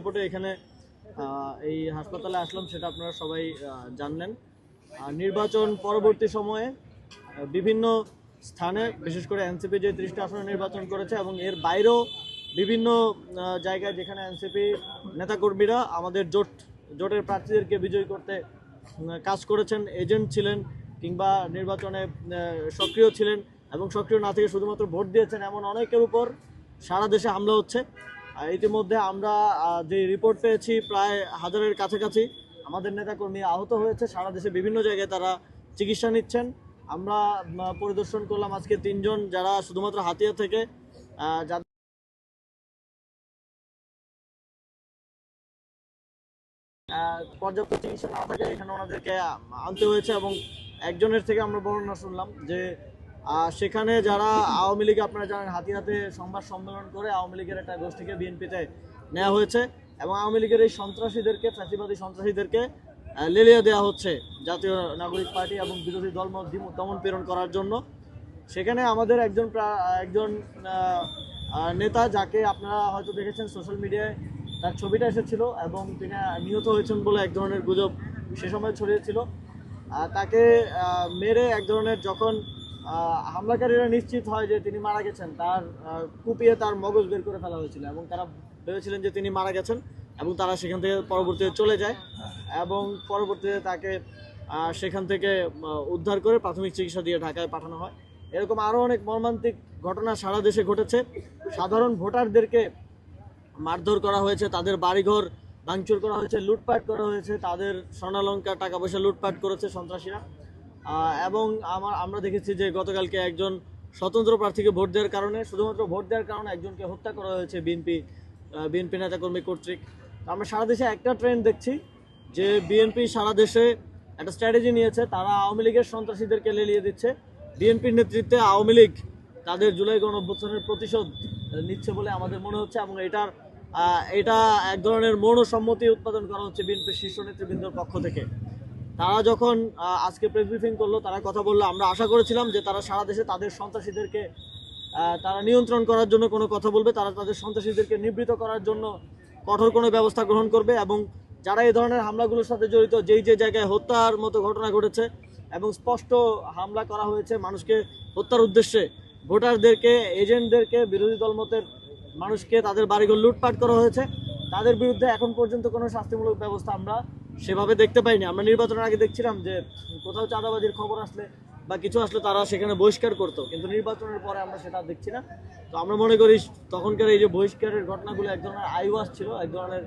প্রেক্ষাপটে এখানে এই হাসপাতালে আসলাম, সেটা আপনারা সবাই জানলেন। আর নির্বাচন পরবর্তী সময়ে বিভিন্ন স্থানে, বিশেষ করে এনসিপি যে ত্রিশটা আসনে নির্বাচন করেছে এবং এর বাইরেও বিভিন্ন জায়গায় যেখানে এনসিপি নেতাকর্মীরা আমাদের জোট, জোটের প্রার্থীদেরকে বিজয়ী করতে কাজ করেছেন, এজেন্ট ছিলেন কিংবা নির্বাচনে সক্রিয় ছিলেন এবং সক্রিয় না থেকে শুধুমাত্র ভোট দিয়েছেন এমন অনেকের উপর সারা দেশে হামলা হচ্ছে। ইতিমধ্যে আমরা যে রিপোর্ট পেয়েছি প্রায় হাজারের কাছাকাছি, আমাদের নেতাকর্মী আহত হয়েছে। সারা দেশে বিভিন্ন জায়গায় তারা চিকিৎসা নিচ্ছেন। আমরা পরিদর্শন করলাম আজকে তিনজন যারা শুধুমাত্র হাতিয়া থেকে পর্যাপ্ত চিকিৎসা না থাকে, এখানে ওনাদেরকে আনতে হয়েছে এবং একজনের থেকে আমরা বর্ণনা শুনলাম যে সেখানে যারা আওয়ামী লীগ, আপনারা জানেন, হাতি হাতে সংবাদ সম্মেলন করে আওয়ামী লীগের একটা গোষ্ঠীকে বিএনপিতে নেওয়া হয়েছে এবং আওয়ামী লীগের এই সন্ত্রাসীদেরকে ফ্যাসিবাদী সন্ত্রাসীদেরকে লেলিয়ে দেওয়া হচ্ছে জাতীয় নাগরিক পার্টি এবং বিরোধী দল দমন প্রেরণ করার জন্য। সেখানে আমাদের একজন একজন নেতা যাকে আপনারা হয়তো দেখেছেন সোশ্যাল মিডিয়ায়, তার ছবিটা এসেছিল এবং তিনি নিহত হয়েছেন বলে এক ধরনের গুজব সে সময় ছড়িয়েছিল। তাকে মেরে এক ধরনের যখন হামলাকারীরা নিশ্চিত হয় যে তিনি মারা গেছেন। তার কুপিয়ে তার মগজ বের করে ফেলা হয়েছিল এবং তারা ভেবেছিলেন যে তিনি মারা গেছেন এবং তারা সেখান থেকে পরবর্তীতে চলে যায় এবং পরবর্তীতে তাকে সেখান থেকে উদ্ধার করে প্রাথমিক চিকিৎসা দিয়ে ঢাকায় পাঠানো হয়। এরকম আরও অনেক মর্মান্তিক ঘটনা সারা দেশে ঘটেছে। সাধারণ ভোটারদেরকে মারধর করা হয়েছে, তাদের বাড়িঘর ভাঙচুর করা হয়েছে, লুটপাট করা হয়েছে, তাদের স্বর্ণালঙ্কার টাকা পয়সা লুটপাট করেছে সন্ত্রাসীরা। এবং আমার আমরা দেখেছি যে গতকালকে একজন স্বতন্ত্র প্রার্থীকে ভোট দেওয়ার কারণে, শুধুমাত্র ভোট দেওয়ার কারণে একজনকে হত্যা করা হয়েছে বিএনপি বিএনপি নেতাকর্মী কর্তৃক। আমরা সারা দেশে একটা ট্রেন্ড দেখছি যে বিএনপি সারা দেশে একটা স্ট্র্যাটেজি নিয়েছে, তারা আওয়ামী লীগের সন্ত্রাসীদেরকে লেলিয়ে দিচ্ছে। বিএনপির নেতৃত্বে আওয়ামী লীগ তাদের জুলাই গণ গণঅভ্যুত্থানের প্রতিশোধ নিচ্ছে বলে আমাদের মনে হচ্ছে এবং এটার এটা এক ধরনের মনসম্মতি উৎপাদন করা হচ্ছে বিএনপির শীর্ষ নেতৃবৃন্দর পক্ষ থেকে। তারা যখন আজকে প্রেস ব্রিফিং করল, তারা কথা বলল, আমরা আশা করেছিলাম যে তারা সারা দেশে তাদের সন্ত্রাসীদেরকে তারা নিয়ন্ত্রণ করার জন্য কোনো কথা বলবে, তারা তাদের সন্ত্রাসীদেরকে নিবৃত করার জন্য কঠোর কোনো ব্যবস্থা গ্রহণ করবে এবং যারা এই ধরনের হামলাগুলোর সাথে জড়িত, যেই যে জায়গায় হত্যার মতো ঘটনা ঘটেছে এবং স্পষ্ট হামলা করা হয়েছে মানুষকে হত্যার উদ্দেশ্যে, ভোটারদেরকে, এজেন্টদেরকে, বিরোধী দলমতের মানুষকে তাদের বাড়িঘর লুটপাট করা হয়েছে। তাদের বিরুদ্ধে এখন পর্যন্ত কোনো শাস্তিমূলক ব্যবস্থা আমরা সেভাবে দেখতে পাইনি। আমরা নির্বাচনের আগে দেখছিলাম যে কোথাও চাঁদাবাজির খবর আসলে বা কিছু আসলে তারা সেখানে বহিষ্কার করতো। কিন্তু নির্বাচনের পরে আমরা সেটা দেখছি না। তো আমরা মনে করি তখনকার এই যে বহিষ্কারের ঘটনাগুলো এক ধরনের আইওয়াস ছিল, এক ধরনের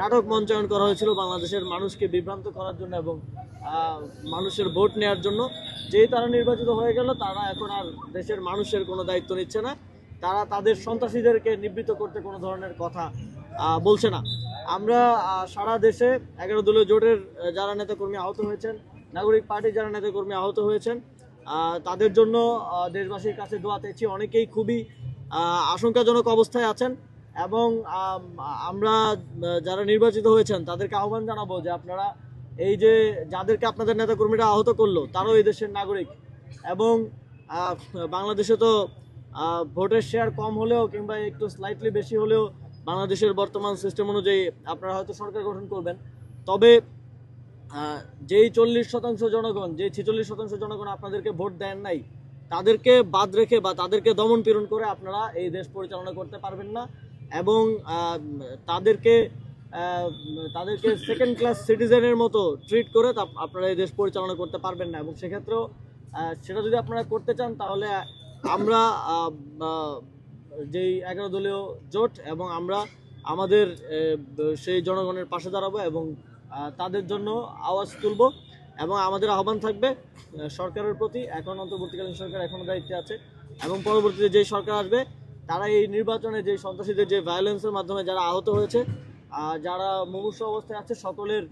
নাটক মঞ্চায়ন করা হয়েছিল বাংলাদেশের মানুষকে বিভ্রান্ত করার জন্য এবং মানুষের ভোট নেওয়ার জন্য। যেই তারা নির্বাচিত হয়ে গেল, তারা এখন আর দেশের মানুষের কোনো দায়িত্ব নিচ্ছে না। তারা তাদের সন্ত্রাসীদেরকে নিবৃত্ত করতে কোনো ধরনের কথা বলছে না। আমরা সারা দেশে এগারো দলীয় জোটের যারা নেতাকর্মী আহত হয়েছেন, নাগরিক পার্টির যারা নেতাকর্মী আহত হয়েছেন তাদের জন্য দেশবাসীর কাছে দোয়া চেয়েছি অনেকেই খুবই আশঙ্কাজনক অবস্থায় আছেন এবং আমরা যারা নির্বাচিত হয়েছেন, তাদেরকে আহ্বান জানাব যে আপনারা এই যে যাদেরকে আপনাদের নেতাকর্মীরা আহত করল, তারাও এই দেশের নাগরিক এবং বাংলাদেশে তো ভোটের শেয়ার কম হলেও কিংবা একটু স্লাইটলি বেশি হলেও বাংলাদেশের বর্তমান সিস্টেম অনুযায়ী আপনারা হয়তো সরকার গঠন করবেন। তবে যেই চল্লিশ শতাংশ জনগণ, যেই ছেচল্লিশ শতাংশ জনগণ আপনাদেরকে ভোট দেন নাই, তাদেরকে বাদ রেখে বা তাদেরকে দমন পীড়ন করে আপনারা এই দেশ পরিচালনা করতে পারবেন না এবং তাদেরকে তাদেরকে সেকেন্ড ক্লাস সিটিজেনের মতো ট্রিট করে তা আপনারা এই দেশ পরিচালনা করতে পারবেন না এবং সেক্ষেত্রেও সেটা যদি আপনারা করতে চান তাহলে আমরা যেই এগারো দলীয় জোট এবং আমরা আমাদের সেই জনগণের পাশে দাঁড়াবো এবং তাদের জন্য আওয়াজ তুলব এবং আমাদের আহ্বান থাকবে সরকারের প্রতি। এখন অন্তর্বর্তীকালীন সরকার এখনও দায়িত্বে আছে এবং পরবর্তীতে যেই সরকার আসবে, তারা এই নির্বাচনে যে সন্ত্রাসীদের যে ভায়োলেন্সের মাধ্যমে যারা আহত হয়েছে যারা মুমূর্ষ অবস্থায় আছে, সকলের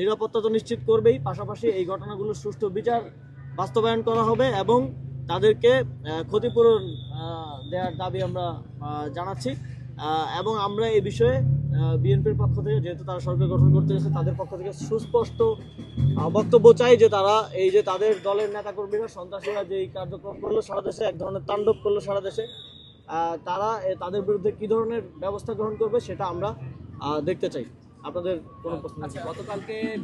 নিরাপত্তা তো নিশ্চিত করবেই। পাশাপাশি এই ঘটনাগুলোর সুষ্ঠু বিচার বাস্তবায়ন করা হবে এবং তাদেরকে ক্ষতিপূরণ দেওয়ার দাবি আমরা জানাচ্ছি। এবং আমরা এই বিষয়ে বিএনপির পক্ষ থেকে, যেহেতু তারা সরকার গঠন করতে এসেছে, তাদের পক্ষ থেকে সুস্পষ্ট বক্তব্য চাই যে তারা, এই যে তাদের দলের নেতাকর্মীরা, সন্ত্রাসীরা যে এই কার্যক্রম করল সারা দেশে, এক ধরনের তাণ্ডব করল সারা দেশে তারা তাদের বিরুদ্ধে কি ধরনের ব্যবস্থা গ্রহণ করবে, সেটা আমরা দেখতে চাই। আপনাদের কোনো প্রশ্ন আচ্ছা গতকালকে